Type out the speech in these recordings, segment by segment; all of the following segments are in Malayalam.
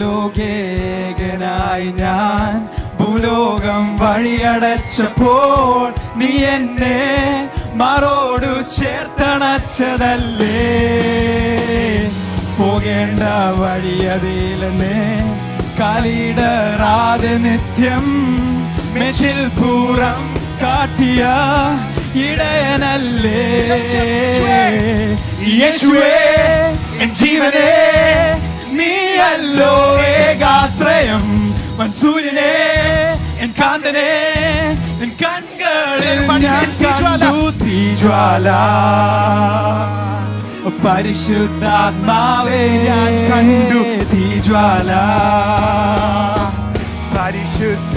ലോകേകനായി ഞാൻ ഭൂലോകം വഴിയടച്ചപ്പോൾ നീ എന്നെ മറോടു ചേർത്തണച്ചതല്ലേ? പോകേണ്ട വഴിയതിലെന്നെ കാലിടറാതെ നിത്യം മെഷിൽ പൂരം കാട്ടിയ ഇടയനല്ലേ? യേശുവേ ജീവനേ നീയല്ലോ. ഏകാശ്രയം മൻസൂരിനെ എൻ കാന്തനെ എൻ കൺകളിൽ ഞാൻ കണ്ടു തീജ്വാല. പരിശുദ്ധാത്മാവേ ഞാൻ കണ്ടു തീജ്വാല. പരിശുദ്ധാത്മാവെ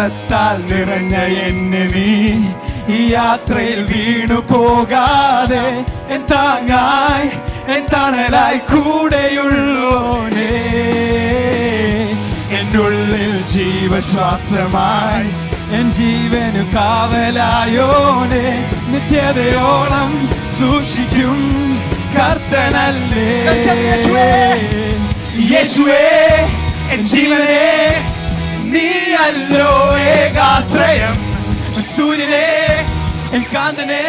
പാപത്താൽ നിറഞ്ഞ എന്നെ നീ ഈ യാത്രയിൽ വീണു പോകാതെ. എൻ താങ്ങായി എൻ തണലായി കൂടെയുള്ളോനേ. എന്നുള്ളിൽ ജീവശ്വാസമായി എൻ ജീവനു കാവലായോനെ. നിത്യതയോളം സൂക്ഷിക്കും കർത്തനല്ലേ. യേശുവേ എൻ ജീവനേ നീയല്ലോ ഏകാശ്രയം. സൂര്യനെ എൻ കാന്തനെ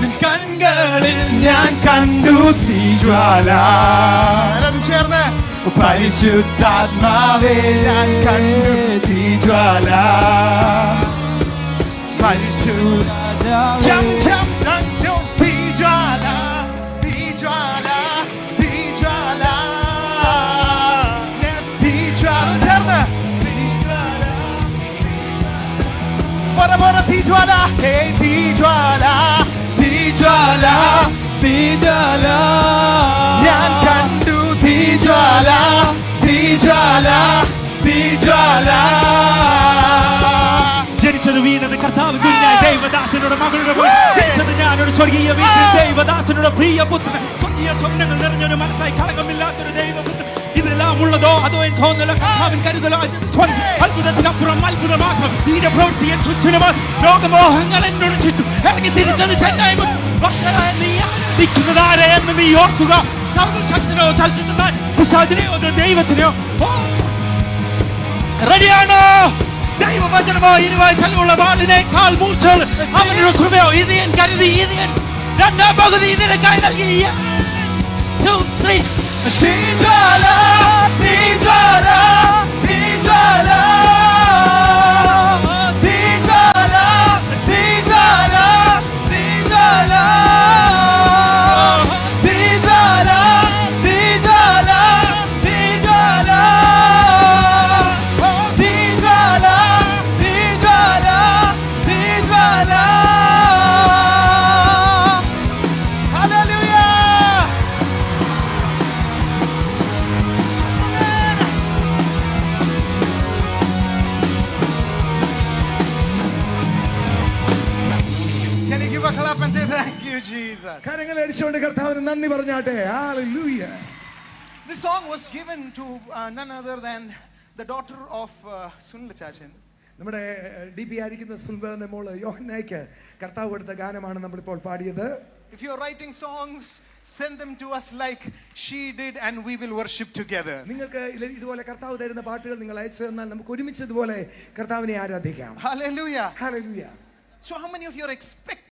നിൻ കൺകളിൽ ഞാൻ കണ്ടു തീജ്വാല ചേർന്ന്? പരിശുദ്ധാത്മാവേ ഞാൻ കണ്ടു തീജ്വാല പരിശുദ്ധ പറ തീജ്വാല ഹേ തീജ്വാല തീജ്വാല തീജ്വാല ഞാൻ കണ്ടു തീജ്വാല തീജ്വാല തീജ്വാല ജനിച്ചത് വീണത് കർത്താവ് ദൈവദാസനോട് മകളുടെ. ജനിച്ചത് ഞാനൊരു സ്വർഗീയ വീട്ടിൽ. ദൈവദാസനോട് പ്രിയ പുത്രൻ. സ്വർഗീയ സ്വപ്നങ്ങൾ നിറഞ്ഞൊരു മനസ്സായി കളങ്കമില്ലാത്തൊരു ദൈവപുത്രൻ ഇതെല്ലാം ഉള്ളതോ അതോ എന്ന് തോന്നലോ കർത്താവിൻ കരുതലോ അത്ഭുതത്തിനപ്പുറം അത്ഭുതമാക്കും. നീന്റെ പ്രവൃത്തിയെ ചുറ്റിനുമോ ലോകമോഹങ്ങൾ എന്നോട് ചുറ്റും. ഇറങ്ങി തിരിച്ചത് ചെന്നായ്മ. ഭക്തരായ നീ ആരാധിക്കുന്നതാരെ എന്ന് നീ ഓർക്കുക. സർവശക്തനോ ചലച്ചിത്രനോ പിശാചിനെയോ ദൈവത്തിനെയോ? റെഡിയാണോ. ദൈവവചനമോ ഇരുവായി തല്ലുള്ള വാളിനേക്കാൾ മൂർച്ചകൾ അവനൊരു കൃപയോ ഇത് കരുതി ഇത് രണ്ടാം പകുതി ഇതിനൊക്കെ നൽകി two, three. Need your love, need your love. Can you give a clap and say thank you, Jesus? കരങ്ങൾ അടിച്ചുകൊണ്ട് കർത്താവിന് നന്ദി പറഞ്ഞാട്ടെ Hallelujah. This song was given to uh, none other than the daughter of uh, Sunil Chachin. നമ്മുടെ ഡി പി ആയിരിക്കുന്ന സുൽബന്റെ മോള് യോഹന്നായ്ക്ക് കർത്താവ് കൊടുത്ത ഗാനമാണ് നമ്മളിപ്പോൾ പാടിയത് If you're writing songs, send them to us like she did, and we will worship together. നിങ്ങൾക്ക് ഇല- ഇതുപോലെ കർത്താവ് തരുന്ന പാട്ടുകൾ നിങ്ങൾ അയച്ചു തന്നാൽ നമുക്ക് ഒരുമിച്ച് ഇതുപോലെ കർത്താവിനെ ആരാധിക്കാം Hallelujah. Hallelujah. So, how many of you are expecting?